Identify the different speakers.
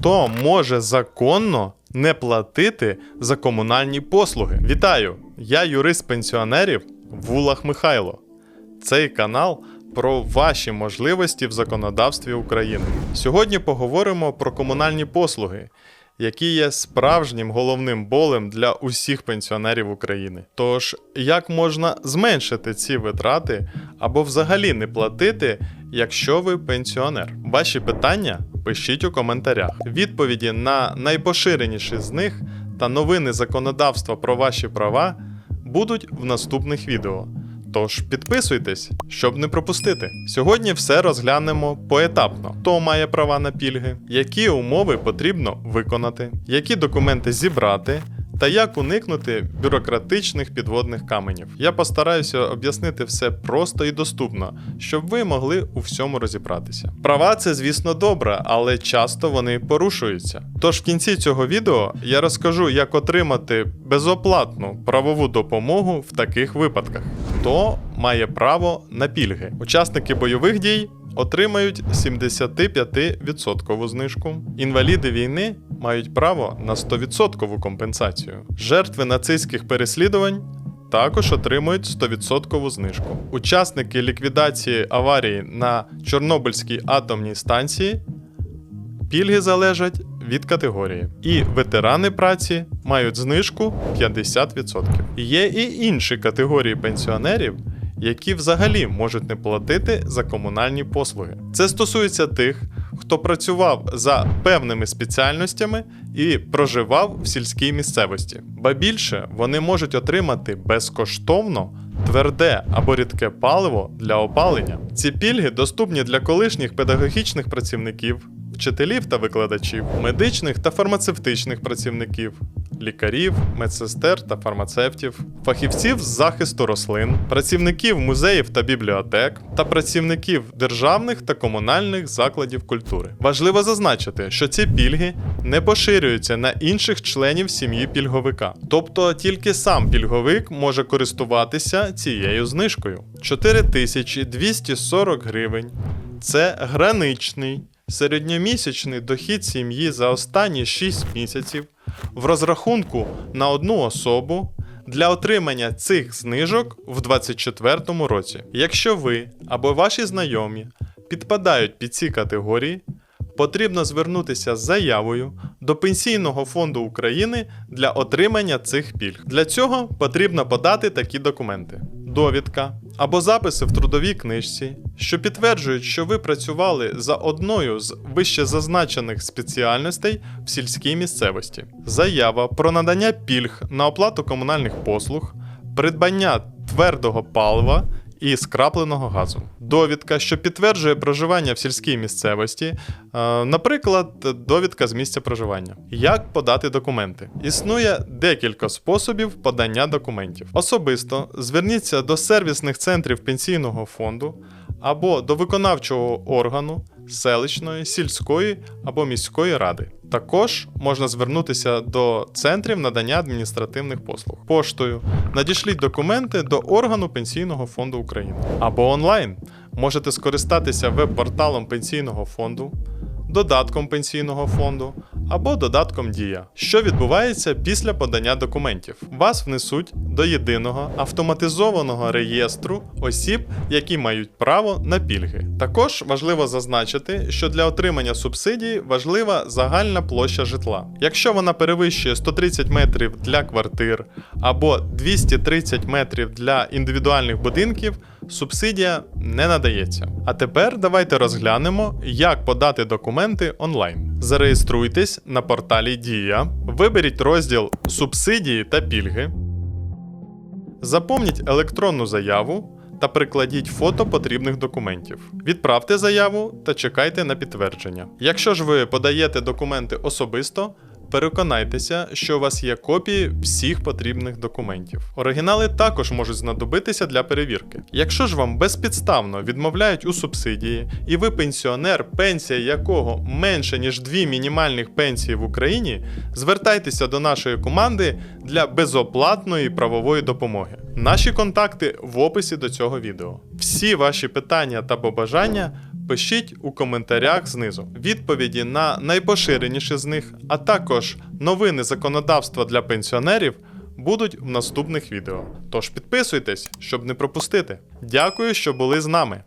Speaker 1: хто може законно не платити за комунальні послуги. Вітаю! Я юрист пенсіонерів Вулах Михайло. Цей канал про ваші можливості в законодавстві України. Сьогодні поговоримо про комунальні послуги, які є справжнім головним болем для усіх пенсіонерів України. Тож, як можна зменшити ці витрати або взагалі не платити, якщо ви пенсіонер? Ваші питання пишіть у коментарях. Відповіді на найпоширеніші з них та новини законодавства про ваші права будуть в наступних відео. Тож підписуйтесь, щоб не пропустити. Сьогодні все розглянемо поетапно. Хто має права на пільги, які умови потрібно виконати, які документи зібрати. Та як уникнути бюрократичних підводних каменів. Я постараюся об'яснити все просто і доступно, щоб ви могли у всьому розібратися. Права це, звісно, добре, але часто вони порушуються. Тож в кінці цього відео я розкажу, як отримати безоплатну правову допомогу в таких випадках. Хто має право на пільги? Учасники бойових дій отримають 75% знижку. Інваліди війни мають право на 100% компенсацію. Жертви нацистських переслідувань також отримують 100% знижку. Учасники ліквідації аварії на Чорнобильській атомній станції пільги залежать від категорії. І ветерани праці мають знижку 50%. Є і інші категорії пенсіонерів, які взагалі можуть не платити за комунальні послуги. Це стосується тих, хто працював за певними спеціальностями і проживав в сільській місцевості. Ба більше вони можуть отримати безкоштовно тверде або рідке паливо для опалення. Ці пільги доступні для колишніх педагогічних працівників, вчителів та викладачів, медичних та фармацевтичних працівників, лікарів, медсестер та фармацевтів, фахівців з захисту рослин, працівників музеїв та бібліотек та працівників державних та комунальних закладів культури. Важливо зазначити, що ці пільги не поширюються на інших членів сім'ї пільговика, тобто тільки сам пільговик може користуватися цією знижкою. 4240 гривень це граничний середньомісячний дохід сім'ї за останні 6 місяців в розрахунку на одну особу для отримання цих знижок в 2024 році. Якщо ви або ваші знайомі підпадають під ці категорії, потрібно звернутися з заявою до Пенсійного фонду України для отримання цих пільг. Для цього потрібно подати такі документи: довідка або записи в трудовій книжці, що підтверджують, що ви працювали за одною з вище зазначених спеціальностей в сільській місцевості, заява про надання пільг на оплату комунальних послуг, придбання твердого палива і скрапленого газу. Довідка, що підтверджує проживання в сільській місцевості, е, наприклад, довідка з місця проживання. Як подати документи? Існує декілька способів подання документів. Особисто зверніться до сервісних центрів пенсійного фонду або до виконавчого органу селищної, сільської або міської ради. Також можна звернутися до центрів надання адміністративних послуг. Поштою надішліть документи до органу Пенсійного фонду України або онлайн. Можете скористатися веб-порталом Пенсійного фонду, додатком Пенсійного фонду або додатком Дія. Що відбувається після подання документів? Вас внесуть до єдиного автоматизованого реєстру осіб, які мають право на пільги. Також важливо зазначити, що для отримання субсидії важлива загальна площа житла. Якщо вона перевищує 130 метрів для квартир або 230 метрів для індивідуальних будинків, субсидія не надається. А тепер давайте розглянемо, як подати документи онлайн. Зареєструйтесь на порталі Дія, виберіть розділ Субсидії та пільги, заповніть електронну заяву та прикладіть фото потрібних документів. Відправте заяву та чекайте на підтвердження. Якщо ж ви подаєте документи особисто, переконайтеся, що у вас є копії всіх потрібних документів. Оригінали також можуть знадобитися для перевірки. Якщо ж вам безпідставно відмовляють у субсидії, і ви пенсіонер, пенсія якого менше ніж дві мінімальних пенсії в Україні, звертайтеся до нашої команди для безоплатної правової допомоги. Наші контакти в описі до цього відео. Всі ваші питання та побажання Пишіть у коментарях знизу. Відповіді на найпоширеніші з них, а також новини законодавства для пенсіонерів будуть в наступних відео. Тож підписуйтесь, щоб не пропустити. Дякую, що були з нами.